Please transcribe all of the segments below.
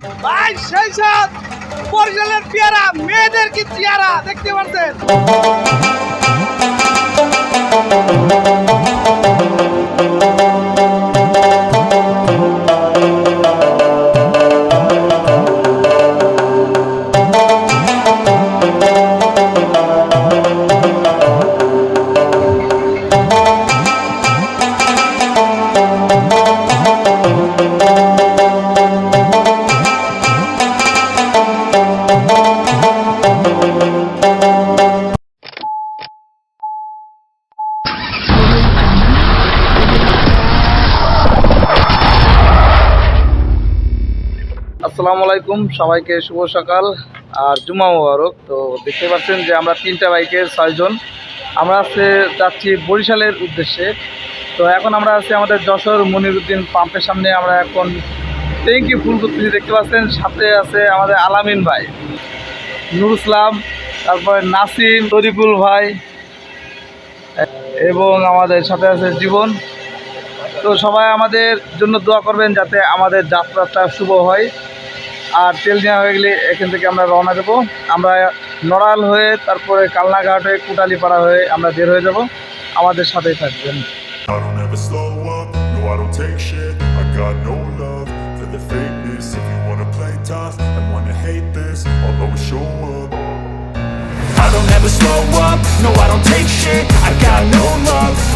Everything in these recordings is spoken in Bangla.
ভাই সেই সাথ বরিশালের পেয়ারা মেয়েদের কি চেয়ারা দেখতে পাচ্ছেন আসসালামু আলাইকুম, সবাইকে শুভ সকাল আর জুমা মোবারক। তো দেখতে পাচ্ছেন যে আমরা তিনটা বাইকের ছয়জন। আমরা আজকে যাচ্ছি বরিশালের উদ্দেশ্যে। তো এখন আমরা আছি আমাদের যশোর মনিরুদ্দিন পাম্পের সামনে। আমরা এখন ট্যাঙ্কি ফুল করতেছি, দেখতে পাচ্ছেন, সাথে আছে আমাদের আলামিন ভাই, নুর ইসলাম, তারপরে নাসিম তরিকুল ভাই, এবং আমাদের সাথে আছে জীবন। তো সবাই আমাদের জন্য দোয়া করবেন যাতে আমাদের যাত্রাটা শুভ হয়। আর তেল নেওয়া হয়ে গেলে এখান থেকে আমরা রওনা দেবো। আমরা নড়াল হয়ে তারপরে কালনাঘাট হয়ে কুটালিপাড়া হয়ে আমরা বের হয়ে যাব। আমাদের সাথেই থাকবেন। I don't ever slow up, no I don't take shit. I got no love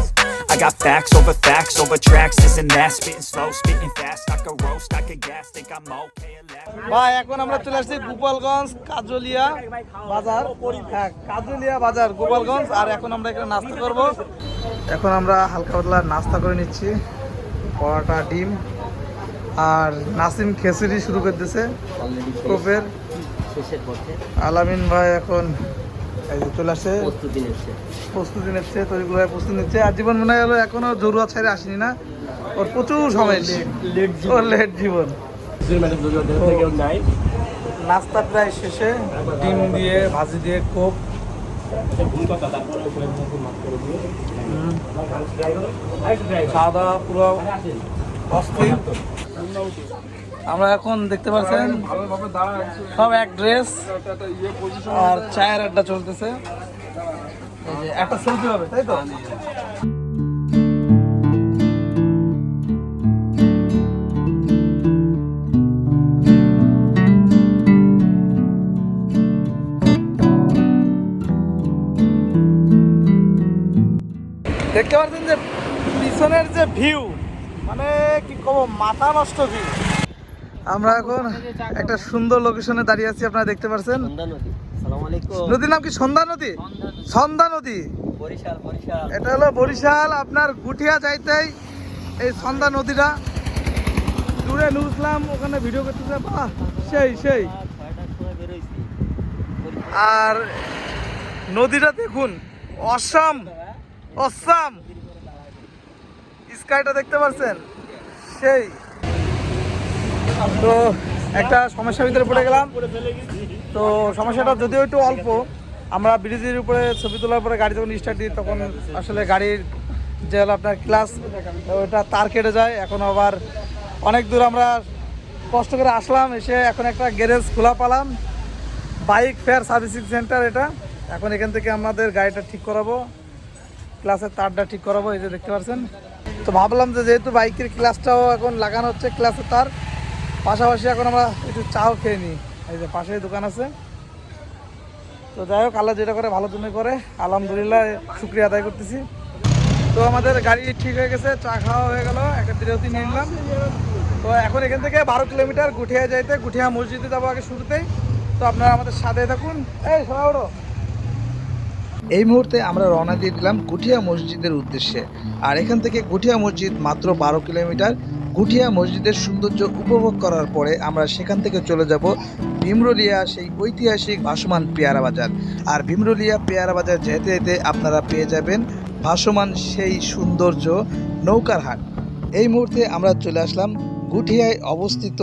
I got facts over facts over tracks This and that, spitting slow, spitting fast. I could roast, I could gas, think I'm okay ভাই এখন আমরা চলে আসছি গোপালগঞ্জ কাজলিয়া বাজার। হ্যাঁ কাজলিয়া বাজার গোপালগঞ্জ। আর এখন আমরা এখানে নাস্তা করব। এখন আমরা হালকা পাতলা নাস্তা করে নিচ্ছি। পরোটা ডিম। আর নাসিম খেসুরি শুরু করে দিয়েছে কোপের। আলামিন ভাই এখন চলে আসছে প্রস্তুতি নিচ্ছে। তৈরিগুলো প্রস্তুতি নিচ্ছে। আর জীবন মনে হলো এখনও জরুয়া ছেড়ে আসেনি না। ওর প্রচুর সময় লেট ওর লেট জীবন। নাস্তা প্রায় শেষে ডিম দিয়ে ভাজি দিয়ে কোপ। খাওয়া দাওয়া পুরো অস্থির। আমরা এখন দেখতে পাচ্ছেন সব এক ড্রেস আর চায়ের আড্ডা চলতেছে। একটা সেলফি হবে, তাই তো? দেখতে পাচ্ছেন যে পিছনের যে ভিউ মানে কি কব, মাথা নষ্ট ভিউ আমরা এখন একটা সুন্দর লোকেশনে দাঁড়িয়ে আছি আপনারা দেখতে পাচ্ছেন নদীর নাম কি সন্ধ্যা নদী? সন্ধ্যা নদী। এটা হলো বরিশাল আপনার গুঠিয়া যাইতেই এই সন্ধ্যা নদীটা। দূরে নুরুসলাম ওখানে ভিডিও করতেছে বাহ সেই সেই। আর নদীটা দেখুন অসাম অসাম। স্কাইটা দেখতে পাচ্ছেন সেই। তো একটা সমস্যার ভিতরে পড়ে গেলাম। তো সমস্যাটা যদিও একটু অল্প, আমরা ব্রিজের উপরে ছবি তোলার পরে গাড়ি যখন স্টার্ট দিই, তখন আসলে গাড়ির যে হলো আপনার ক্লাস ওটা তার কেটে যায়। এখন আবার অনেক দূর আমরা কষ্ট করে আসলাম, এসে এখন একটা গ্যারেজ খোলা পালাম। বাইক ফেয়ার সার্ভিসিং সেন্টার এটা। এখন এখান থেকে আমাদের গাড়িটা ঠিক করাবো। ক্লাসের তারটা ঠিক করাবো, এই যে দেখতে পাচ্ছেন। তো ভাবলাম যে যেহেতু বাইকের ক্লাসটাও এখন লাগানো হচ্ছে ক্লাসের তার পাশাপাশি এখন আমরা একটু চাও খেয়ে নিই। এই যে পাশেই দোকান আছে। তো যাই হোক, আল্লাহ যেটা করে ভালো জন্য করে। আলহামদুলিল্লাহ, শুক্রিয়া আদায় করতেছি। তো আমাদের গাড়ি ঠিক হয়ে গেছে, চা খাওয়া হয়ে গেল, একটা বিরতি নিয়ে নিলাম। তো এখন এখান থেকে বারো কিলোমিটার গুঠিয়া যাইতে, গুঠিয়া মসজিদে যাব আগে শুরুতেই। তো আপনারা আমাদের সাথে থাকুন। এই, সবাই এই মুহূর্তে আমরা রওনা দিয়ে দিলাম গুঠিয়া মসজিদের উদ্দেশ্যে। আর এখান থেকে গুঠিয়া মসজিদ মাত্র বারো কিলোমিটার। গুঠিয়া মসজিদের সৌন্দর্য উপভোগ করার পরে আমরা সেখান থেকে চলে যাব ভীমরুলিয়া সেই ঐতিহাসিক ভাসমান পেয়ারা বাজার। আর ভীমরুলিয়া পেয়ারা বাজার যেতে যেতে আপনারা পেয়ে যাবেন ভাসমান সেই সৌন্দর্য নৌকার হাট। এই মুহূর্তে আমরা চলে আসলাম গুঠিয়ায় অবস্থিত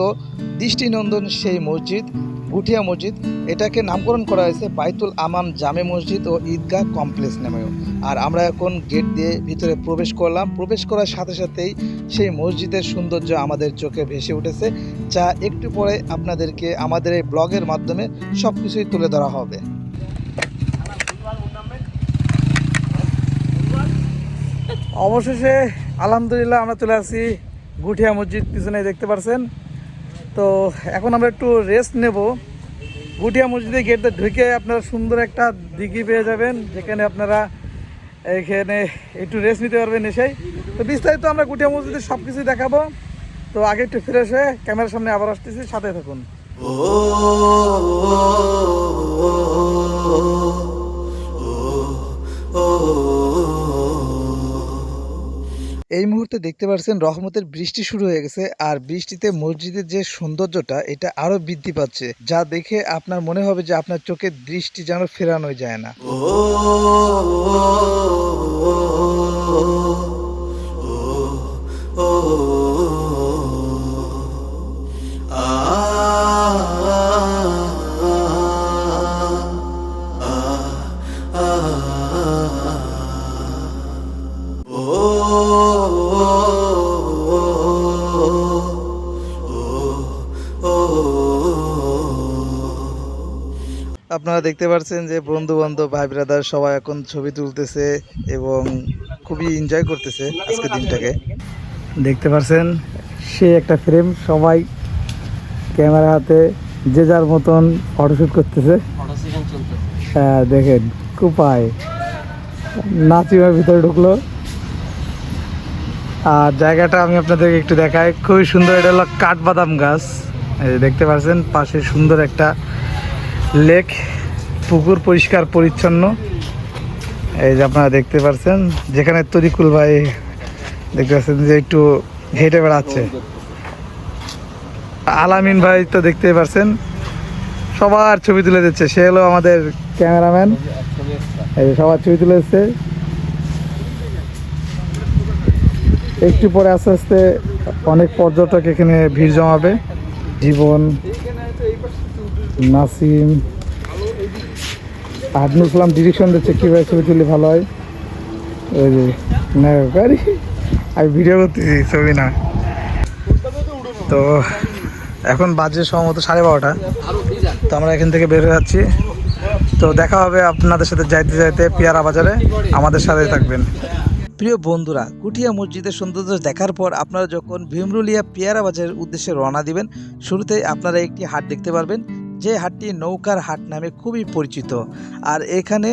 দৃষ্টিনন্দন সেই মসজিদ। গুঠিয়া মসজিদ। এটাকে নামকরণ করা হয়েছে বাইতুল আমান জামে মসজিদ ও ঈদগাহ কমপ্লেক্স নামেও। আর আমরা এখন গেট দিয়ে ভিতরে প্রবেশ করলাম। প্রবেশ করার সাথে সাথেই সেই মসজিদের সৌন্দর্য আমাদের চোখে ভেসে উঠেছে, যা একটু পরে আপনাদেরকে আমাদের এই ব্লগের মাধ্যমে সব কিছুই তুলে ধরা হবে। অবশেষে আলহামদুলিল্লাহ আমরা চলে আসি গুঠিয়া মসজিদ পিছনে দেখতে পারছেন। তো এখন আমরা একটু রেস্ট নেব গুটিয়া মসজিদে গেটে ঢুকে আপনারা সুন্দর একটা দিঘি পেয়ে যাবেন যেখানে আপনারা এখানে একটু রেস্ট নিতে পারবেন এসেই তো বিস্তারিত আমরা গুটিয়া মসজিদে সব কিছু দেখাবো তো আগে একটু ফ্রেশ হয়ে ক্যামেরার সামনে আবার আসতেছি সাথে থাকুন এই মুহূর্তে দেখতে পাচ্ছেন রহমতের বৃষ্টি শুরু হয়ে গেছে আর বৃষ্টিতে মসজিদের যে সৌন্দর্যটা এটা আরও বৃদ্ধি পাচ্ছে যা দেখে আপনার মনে হবে যে আপনার চোখের দৃষ্টি যেন ফেরানো যায় না আপনারা দেখতে পাচ্ছেন যে বন্ধু বান্ধব ভাই ব্রাদার সবাই এখন ছবি তুলতেছে এবং খুবই এনজয় করতেছে আজকে দিনটাকে। দেখতে পাচ্ছেন সে একটা ফ্রেম সবাই ক্যামেরা হাতে যে যার মতন ফটোশ্যুট করতেছে। হ্যাঁ দেখেন, কুপায়। নাচিমের ভিতরে ঢুকলো। আর জায়গাটা আমি আপনাদেরকে একটু দেখাই। খুবই সুন্দর, এটা হলো কাঠবাদাম গাছ। দেখতে পাচ্ছেন পাশে সুন্দর একটা লেক, পুকুর পরিষ্কার, পরিচ্ছন্ন। এই যে আপনারা দেখতে পাচ্ছেন যেখানে তরিকুল ভাই দেখতে পাচ্ছেন যে একটু হেঁটে বেড়াচ্ছে। আলামিন ভাই তো দেখতেই পাচ্ছেন সবার ছবি তুলে দিচ্ছে। সে হলো আমাদের ক্যামেরাম্যান। এই সবার ছবি তুলে দিচ্ছে। একটু পরে আস্তে আস্তে অনেক পর্যটক এখানে ভিড় জমাবে। জীবন নাসিম। আদনুল ইসলাম ডিরেকশন দিচ্ছে কীভাবে ছবি তুললে ভালো হয়? ওই যে নায়কারি আমি ভিডিও করতেছি, ছবি না। তো এখন বাজে সম্ভবত সাড়ে বারোটা। তো আমরা এখান থেকে বের যাচ্ছি। তো দেখা হবে আপনাদের সাথে যাইতে যাইতে পিয়ারা বাজারে। আমাদের সাথে থাকবেন। প্রিয় বন্ধুরা কুটিয়া মসজিদের সৌন্দর্য দেখার পর আপনারা যখন ভীমরুলিয়া পেয়ারা বাজারের উদ্দেশ্যে রওনা দিবেন, শুরুতেই আপনারা একটি হাট দেখতে পারবেন। যে হাটটি নৌকার হাট নামে খুবই পরিচিত। আর এখানে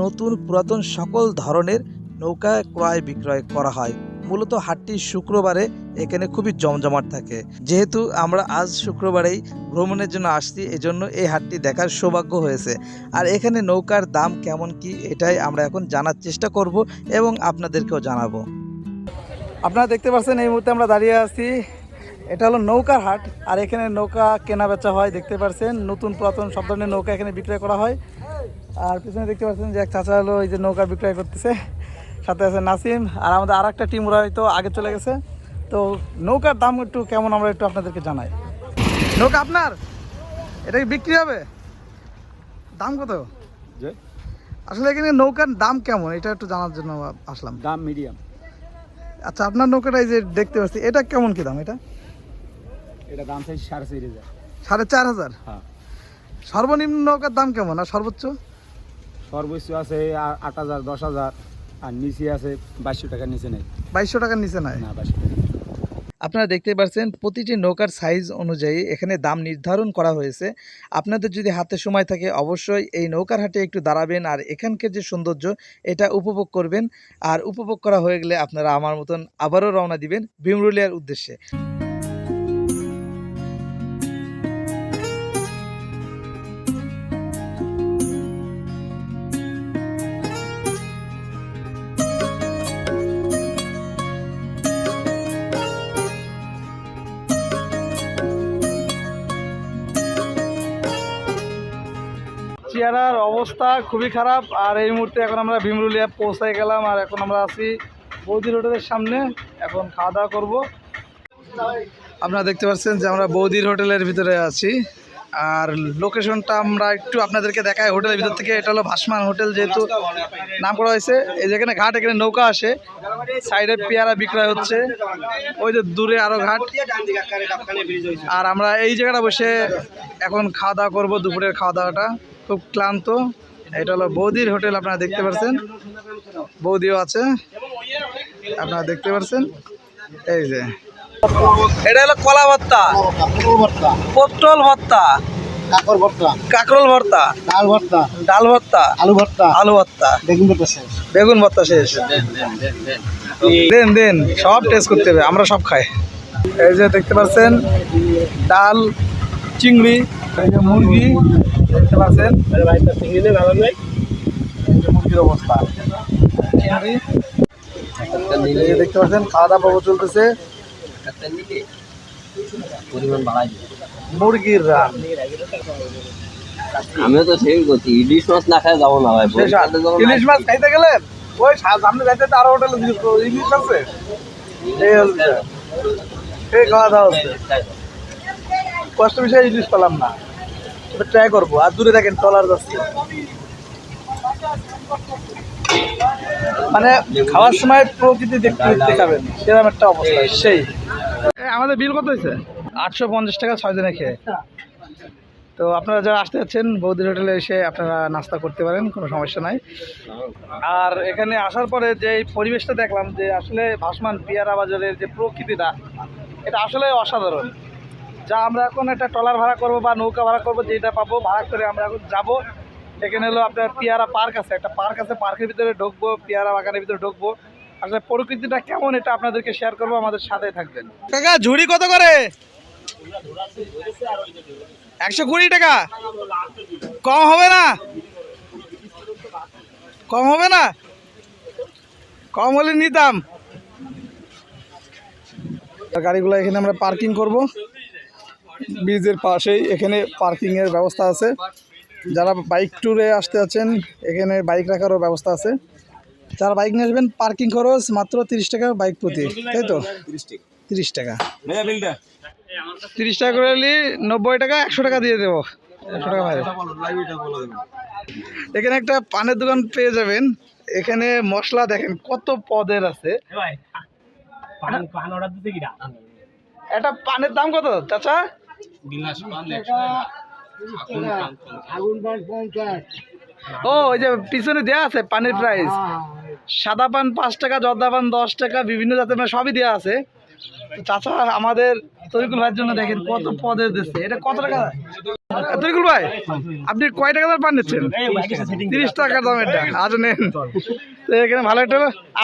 নতুন পুরাতন সকল ধরনের নৌকা ক্রয় বিক্রয় করা হয়। মূলত হাটটি শুক্রবারে এখানে খুবই জমজমাট থাকে। যেহেতু আমরা আজ শুক্রবারেই ভ্রমণের জন্য আসছি, এজন্য এই হাটটি দেখার সৌভাগ্য হয়েছে। আর এখানে নৌকার দাম কেমন কি এটাই আমরা এখন জানার চেষ্টা করব এবং আপনাদেরকেও জানাব। আপনারা দেখতে পাচ্ছেন এই মুহূর্তে আমরা দাঁড়িয়ে আছি এটা হলো নৌকার হাট আর এখানে নৌকা কেনা বেচা হয় দেখতে পাচ্ছেন নতুন পুরাতন সব ধরনের নৌকা এখানে বিক্রয় করা হয়। আর পিছনে দেখতে পাচ্ছেন যে এক চাচা হলো এই যে নৌকা বিক্রয় করতেছে। সাথে আছে নাসিম আর আমাদের আর একটা টিম ওরা হয়তো আগে চলে গেছে। তো নৌকার দাম একটু কেমন আমরা একটু আপনাদেরকে জানাই। নৌকা আপনার? এটা কি বিক্রি হবে? দাম কত? আসলে এখানে নৌকার দাম কেমন? এটা একটু জানার জন্য আসলাম। দাম মিডিয়াম। আচ্ছা আপনার নৌকাটা এই যে দেখতে পাচ্ছি এটা কেমন কি দাম এটা? এটা দাম চাইছি সাড়ে চার হাজার। সাড়ে চার হাজার? হ্যাঁ। সর্বনিম্ন নৌকার দাম কেমন? আর সর্বোচ্চ? সর্বোচ্চ আছে আট হাজার দশ হাজার আর নিচে আছে বাইশশো টাকার নিচে নেই। বাইশশো টাকার নিচে নয় না বাইশশো টাকা আপনারা দেখতে পাচ্ছেন প্রতিটি নৌকার সাইজ অনুযায়ী এখানে দাম নির্ধারণ করা হয়েছে। আপনাদের যদি হাতে সময় থাকে অবশ্যই এই নৌকার হাটে একটু দাঁড়াবেন আর এখানকার যে সৌন্দর্য এটা উপভোগ করবেন। আর উপভোগ করা হয়ে গেলে আপনারা আমার মতন আবারও রওনা দিবেন ভীমরুলিয়ার উদ্দেশ্যে। পেয়ারার অবস্থা খুবই খারাপ, আর এই মুহূর্তে এখন আমরা ভীমরুলিয়া পৌঁছায় গেলাম, আর এখন আমরা আছি বৌদির হোটেলের সামনে, এখন খাওয়া দাওয়া করব। আপনারা দেখতে পাচ্ছেন যে আমরা বৌদির হোটেলের ভিতরে আছি, আর লোকেশনটা আমরা একটু আপনাদেরকে দেখাই হোটেলের ভিতর থেকে, এটা হলো ভাসমান হোটেল যেহেতু নাম করা হয়েছে, এই যেখানে ঘাট, এখানে নৌকা আসে, সাইডে পেয়ারা বিক্রয় হচ্ছে, ওই যে দূরে আরও ঘাট, আর আমরা এই জায়গাটা বসে এখন খাওয়া দাওয়া করব দুপুরের খাওয়া দাওয়াটা। খুব ক্লান্ত। এটা হলো বৌদির হোটেল আপনারা দেখতে পাচ্ছেন বৌদিও আছে। আপনারা দেখতে পাচ্ছেন এই যে। এটা হলো কলা ভর্তা। পটল ভর্তা। কাকর ভর্তা। কাঁকরোল ভর্তা। ডাল ভর্তা। ডাল ভর্তা। আলু ভর্তা। আলু ভর্তা। বেগুন ভর্তা শেষ। বেগুন ভর্তা শেষ। দেন দেন। সব টেস্ট করতে হবে আমরা সব খাই। এই যে দেখতে পাচ্ছেন ডাল চিংড়ি এই যে মুরগি দেখতে পাচ্ছেন? এই যে মুরগির অবস্থা। চিংড়ি দেখতে পাচ্ছেন খাওয়া দাওয়া পর্ব চলতেছে। মুরগির রান। আমিও তো সেই করছি ইলিশ মাছ না খায় যাব না ভাই ইলিশ মাছ খাইতে গেলেন? ওই সামনে যাইতে আরও হোটেলে ইলিশ আছে? এই হচ্ছে। এই খাওয়া দাওয়া হচ্ছে। কষ্ট বিষয়ে ইলিশ পেলাম না। ট্রাই করব। আর দূরে দেখেন টলার যাচ্ছে। মানে খাওয়ার সময় প্রকৃতি দেখতে দেখতে খাবেন সেরকম একটা অবস্থা সেই। আমাদের বিল কত হয়েছে? আটশো পঞ্চাশ টাকা ছয় জনে খেয়ে। তো আপনারা যারা আসতে যাচ্ছেন বৌদির হোটেলে এসে আপনারা নাস্তা করতে পারেন কোনো সমস্যা নাই। আর এখানে আসার পরে যে এই পরিবেশটা দেখলাম যে আসলে ভাসমান পিয়ারা বাজারের যে প্রকৃতিটা এটা আসলে অসাধারণ। যা আমরা এখন একটা ট্রলার ভাড়া করব বা নৌকা ভাড়া করব যেটা পাবো ভাড়া করে আমরা এখন যাব। এখানে হলো আপনার পিয়ারা পার্ক আছে একটা পার্ক আছে পার্কের ভিতরে ঢুকবো পিয়ারা বাগানের ভিতরে ঢুকবো। আসলে প্রকৃতিটা কেমন এটা আপনাদেরকে শেয়ার করব আমাদের সাথে থাকবেন। কাকা ঝুড়ি কত করে? একশো কুড়ি টাকা? কম হবে না? কম হবে না? কম হলে নিতাম। গাড়িগুলো এখানে আমরা পার্কিং করব। ব্রিজের পাশেই এখানে পার্কিংয়ের ব্যবস্থা আছে। যারা বাইক ট্যুরে আসতে আছেন এখানে বাইক রাখারও ব্যবস্থা আছে। যারা বাইক নিয়ে আসবেন পার্কিং খরচ মাত্র তিরিশ টাকা বাইক প্রতি। তাই তো? তিরিশ টাকা। তিরিশ টাকা করে নিলে নব্বই টাকা একশো টাকা দিয়ে দেবো। একশো টাকা ভাই এখানে একটা পানের দোকান পেয়ে যাবেন। এখানে মশলা দেখেন কত পদের আছে। একটা পানের দাম কত চাচা? ও ওই যে পিছনে দেওয়া আছে পানির প্রাইস সাদা পান পাঁচ টাকা জর্দা পান দশ টাকা বিভিন্ন জাতের মানে সবই দেওয়া আছে। তো চাচা আমাদের তরিকুল ভাইয়ের জন্য দেখেন কত পদের দিচ্ছে। এটা কত টাকা? তরিকুল ভাই আপনি কয় টাকা দাম পান নিচ্ছেন? তিরিশ টাকার দাম এটা। আজ নেন। তো এখানে ভালো একটা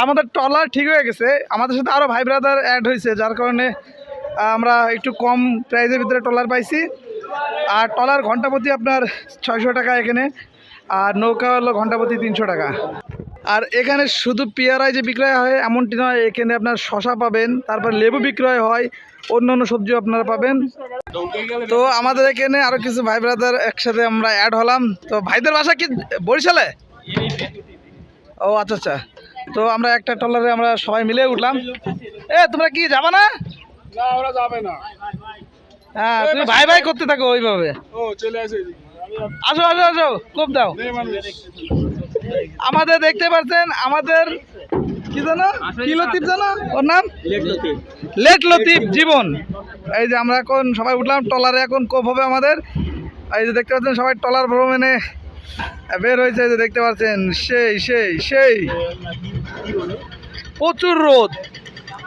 আমাদের টলার ঠিক হয়ে গেছে। আমাদের সাথে আরও ভাই ব্রাদার অ্যাড হয়েছে যার কারণে আমরা একটু কম প্রাইসের ভিতরে টলার পাইছি। আর টলার ঘণ্টা প্রতি আপনার ছয়শো টাকা এখানে, আর নৌকা হলো ঘণ্টা প্রতি তিনশো টাকা। আর এখানে শুধু পেয়ারায় যে বিক্রয় হয়, এমনটি নয়, এখানে আপনার শশা পাবেন, তারপর লেবু বিক্রয় হয়, অন্য অন্য সবজিও আপনারা পাবেন। তো আমাদের এখানে আরও কিছু ভাই ব্রাদার একসাথে আমরা অ্যাড হলাম। তো ভাইদের বাসা কি বরিশালে? ও আচ্ছা আচ্ছা। তো আমরা একটা ট্রলারে আমরা সবাই মিলে উঠলাম। এ, তোমরা কি যাবা না? না ওরা যাবে না। হ্যাঁ তুমি ভাই ভাই করতে থাকো ওইভাবে। ও চলে আসে আসো আসো আসো খুব দাও। আমাদের দেখতে পাচ্ছেন আমাদের কি জানো? কি লতিফ জানো? ওর নাম? লেট লতিফ। জীবন। এই যে আমরা এখন সবাই উঠলাম টলারে এখন কোপ হবে আমাদের। এই যে দেখতে পাচ্ছেন সবাই টলার ভ্রমণে বের হয়েছে এই যে দেখতে পাচ্ছেন সেই সেই সেই। প্রচুর রোদ।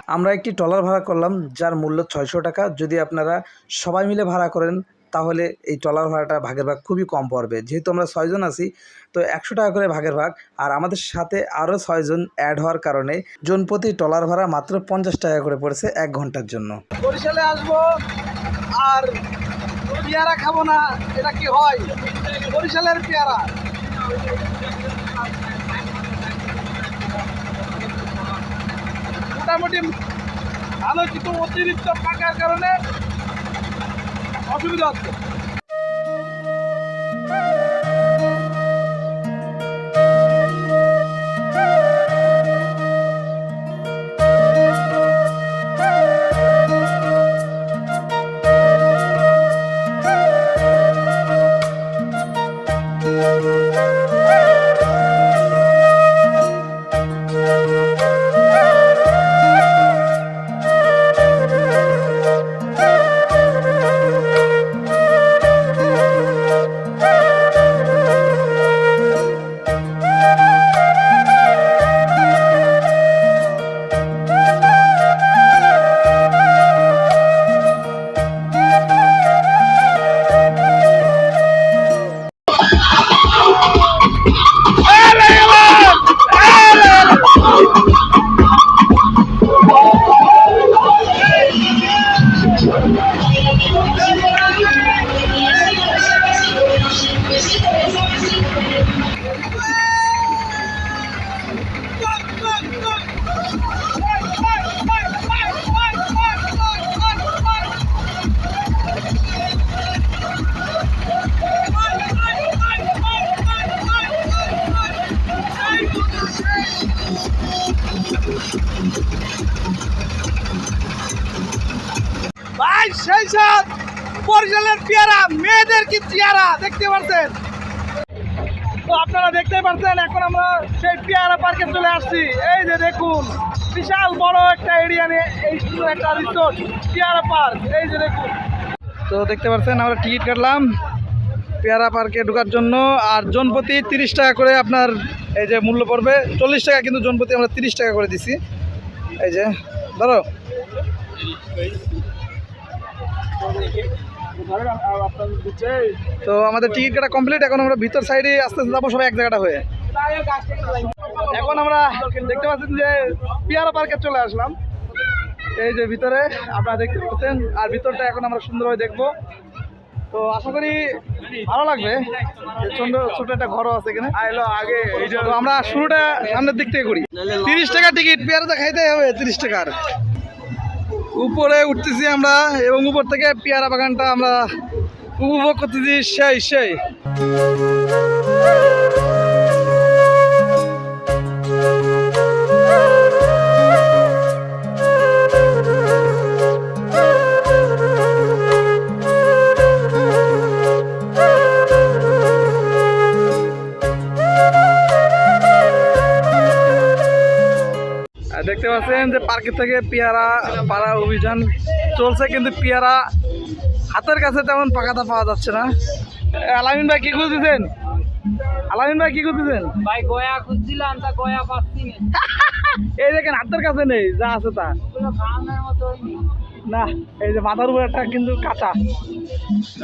আমরা একটি ট্রলার ভাড়া করলাম, যার মূল্য ছয়শো টাকা। যদি আপনারা সবাই মিলে ভাড়া করেন, তাহলে এই ট্রলার ভাড়াটা ভাগের ভাগ খুবই কম পড়বে। যেহেতু আমরা ছয়জন আছি, তো একশো টাকা করে ভাগের ভাগ। আর আমাদের সাথে আরও ছয়জন অ্যাড হওয়ার কারণে জন প্রতি ট্রলার ভাড়া মাত্র পঞ্চাশ টাকা করে পড়েছে এক ঘণ্টার জন্য। বরিশালে আসব, আর পেয়ারা খাব না, এটা কি হয়? বরিশালের পেয়ারা। মোটামুটি আলোচিত অতিরিক্ত পাকার কারণে অসুবিধা হচ্ছে। পাচ্ছেন এখন আমরা সেই পেয়ারা পার্কে চলে আসছি। এই যে দেখুন, বিশাল বড় একটা এরিয়া নিয়ে এই একটা রিসোর্ট পেয়ারা পার্ক। এই যে দেখুন। তো দেখতে পাচ্ছেন, আমরা টিকিট কাটলাম পেয়ারা পার্কে ঢোকার জন্য। আর জনপ্রতি তিরিশ টাকা করে আপনার এই যে মূল্য পড়বে। চল্লিশ টাকা কিন্তু জনপ্রতি আমরা তিরিশ টাকা করে দিছি। এই যে, ধরো। তো আমাদের টিকিট কাটা কমপ্লিট, এখন আমরা ভিতর সাইডে আস্তে আস্তে যাব সবাই এক জায়গাটা হয়ে। এখন আমরা দেখতে পাচ্ছেন যে পেয়ারা পার্কে চলে আসলাম। এই যে ভিতরে আপনারা দেখতে পাচ্ছেন, আর ভিতরটা এখন আমরা সুন্দরভাবে দেখব। তো আশা করি ভালো লাগবে যে ছোট একটা ঘরও আছে এখানে। আগে তো আমরা শুরুটা সামনের দিক থেকে করি। তিরিশ টাকা টিকিট, পেয়ারাটা খাইতে হবে তিরিশ টাকার। উপরে উঠতেছি আমরা এবং উপর থেকে পেয়ারা বাগানটা আমরা উপভোগ করতেছি। সেই সেই। দেখতে পাচ্ছেন যে পার্কের থেকে পেয়ারা পাড়া অভিযান চলছে কিন্তু পেয়ারা হাতের কাছে তেমন পাকাতা পাওয়া যাচ্ছে না। আলামিন ভাই কি খুঁজতেছেন? আলামিন ভাই কি খুঁজতেছেন? ভাই গয়া খুঁজছিলাম তা গয়া পাচ্ছি এই দেখেন হাতের কাছে নেই যা আছে তা। না এই যে মাথার উপর একটা কিন্তু কাঁচা।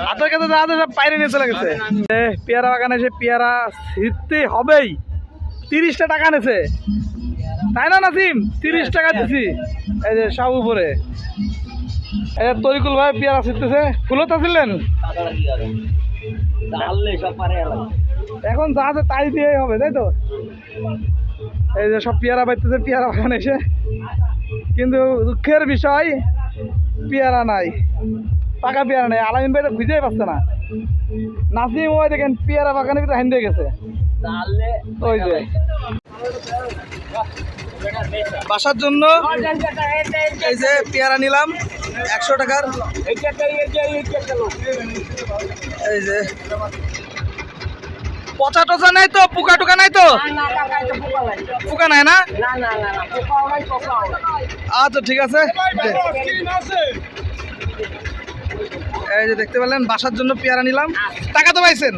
হাতের কাছে যা আছে সব বাইরে নিয়ে চলে গেছে। পেয়ারা বাগানে এসে পেয়ারা ছিটতে হবেই। তিরিশটা টাকা নেছে তাই না নাসিম? তিরিশ টাকা দিছি। এই যে সব উপরে। এই যে তরিকুল ভাই পেয়ারা ছিটতেছে। ফুলত ছিলেন? এখন যা আছে তাই দিয়ে হবে তাই তো? এই যে সব পেয়ারা পাইতেছে পেয়ারা বাগান এসে। কিন্তু দুঃখের বিষয় পেয়ারা নাই। পাকা পেয়ারা নাই। আলামিন ভাই তো খুঁজেই পাচ্ছে না। নাসিম ওই দেখেন পেয়ারা বাগানে ভিতরে হাইন্দে গেছে। ওই যে। বাসার জন্য এই যে পেয়ারা নিলাম একশো টাকার। এই যে। পচা টচা নাই তো? পোকা টোকা নাই তো? পোকা নাই না? আচ্ছা ঠিক আছে। এই যে দেখতে পেলেন বাসার জন্য পেয়ারা নিলাম। টাকা তো পাইছেন?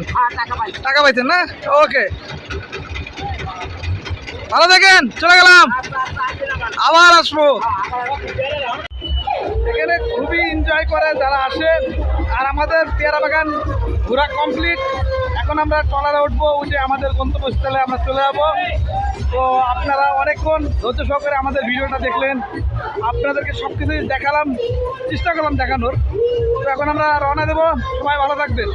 টাকা পাইছেন না? ওকে। ভালো থাকেন চলে গেলাম। আবার আসব। এখানে খুবই এনজয় করে যারা আসে আর আমাদের পেয়ারা বাগান ঘোরা কমপ্লিট এখন আমরা ট্রলারে উঠবো উঠে আমাদের গন্তব্যস্থলে আমরা চলে যাব। তো আপনারা অনেকক্ষণ ধৈর্য সহকারে আমাদের ভিডিওটা দেখলেন। আপনাদেরকে সব কিছুই দেখালাম, চেষ্টা করলাম দেখানোর। তো এখন আমরা রওনা দেবো। সবাই ভালো থাকবেন।